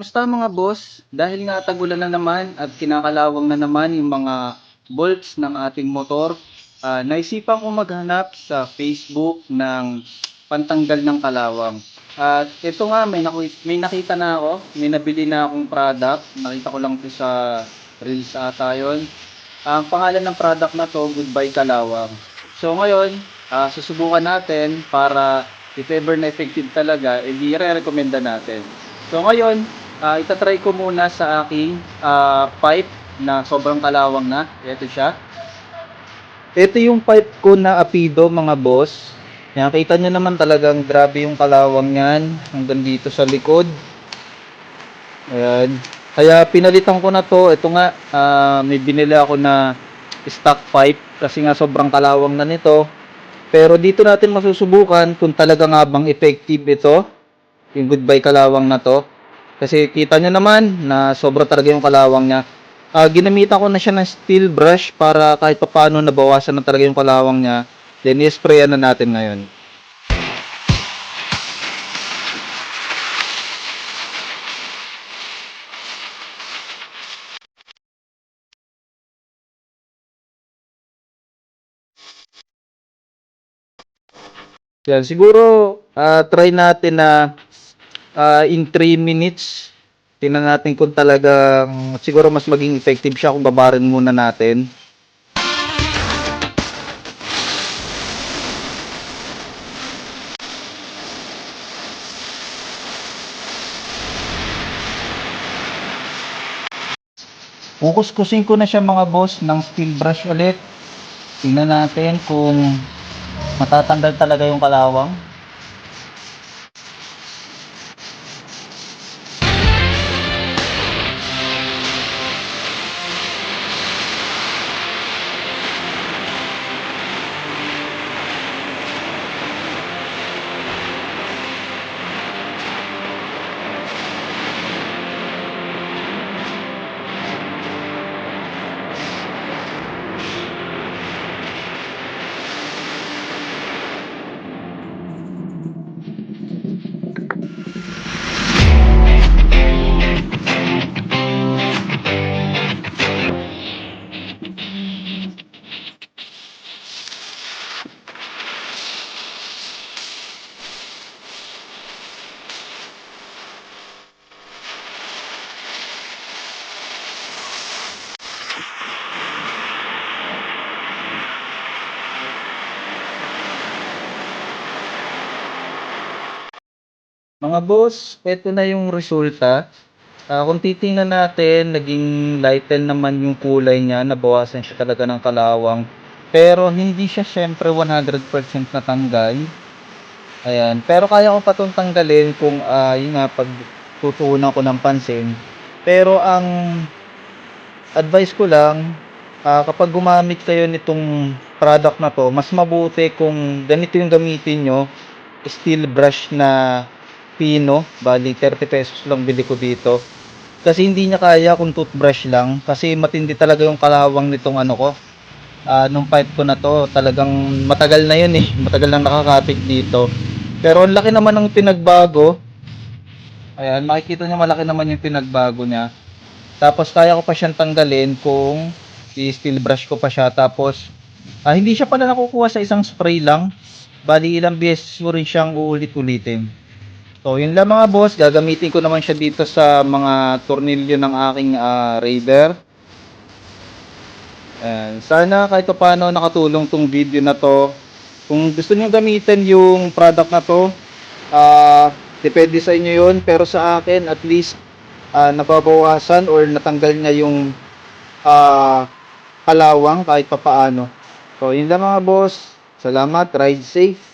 Kumusta mga boss? Dahil nga tagulan na naman at kinakalawang na naman yung mga bolts ng ating motor, ah, naisipan ko maghanap sa Facebook ng pantanggal ng kalawang. At ito nga, may, naku- may nakita na ako, may nabili na akong product. Nakita ko lang ito sa Reels ata yun. Ang pangalan ng product na to, Goodbye Kalawang. So ngayon, ah, susubukan natin para if ever na effective talaga, edi re-recommenda natin. So ngayon, ah, itatry ko muna sa aking ah, pipe na sobrang kalawang na. Ito siya. Ito yung pipe ko na Apido mga boss. Yan, kita nyo naman talagang grabe yung kalawang yan hanggang dito sa likod. Ayan. Kaya pinalitan ko na to. Ito nga, ah, may binili ako na stock pipe kasi nga sobrang kalawang na nito. Pero dito natin masusubukan kung talaga nga bang effective ito. Yung goodbye kalawang na to. Kasi kita nyo naman na sobra talaga yung kalawang niya. Ah, ginamitan ko na siya ng steel brush para kahit papaano nabawasan na talaga yung kalawang niya. Then, i-sprayan na natin ngayon. Yan, siguro ah, try natin na ah, in 3 minutes. Tingnan natin kung talagang siguro mas maging effective siya kung babarin muna natin. Kukuskusin ko na siya mga boss ng steel brush ulit. Tingnan natin kung matatanggal talaga yung kalawang. Mga boss, ito na yung resulta. Ah, kung titingnan natin, naging lighten naman yung kulay niya, nabawasan siya talaga ng kalawang. Pero hindi siya syempre 100% natanggal. Ayan, pero kaya ko pa itong tanggalin kung ah, yun nga, pag tutuunan ko ng pansin. Pero ang advice ko lang, ah, kapag gumamit kayo nitong product na to, mas mabuti kung ganito yung gamitin nyo, steel brush na pino, bali 30 pesos lang bili ko dito. Kasi hindi niya kaya kung toothbrush lang, kasi matindi talaga yung kalawang nitong ano ko. Ah, nung pipe ko na to, talagang matagal na yun eh, matagal nang nakakapit dito. Pero ang laki naman ng pinagbago. Ayan, makikita niyo malaki naman yung pinagbago niya. Tapos kaya ko pa siyang tanggalin kung i-steel brush ko pa siya. Tapos ah, hindi siya pala nakukuha sa isang spray lang. Bali ilang beses mo rin siyang uulit-ulitin. So yun lang mga boss, gagamitin ko naman siya dito sa mga tornilyo ng aking ah, Raider. Ayan. Sana kahit pa paano nakatulong tong video na to. Kung gusto niyo gamitin yung product na to, ah depende sa inyo yun. Pero sa akin, at least, ah nababawasan or natanggal niya yung ah kalawang kahit pa paano. So, yun lang mga boss. Salamat. Ride safe.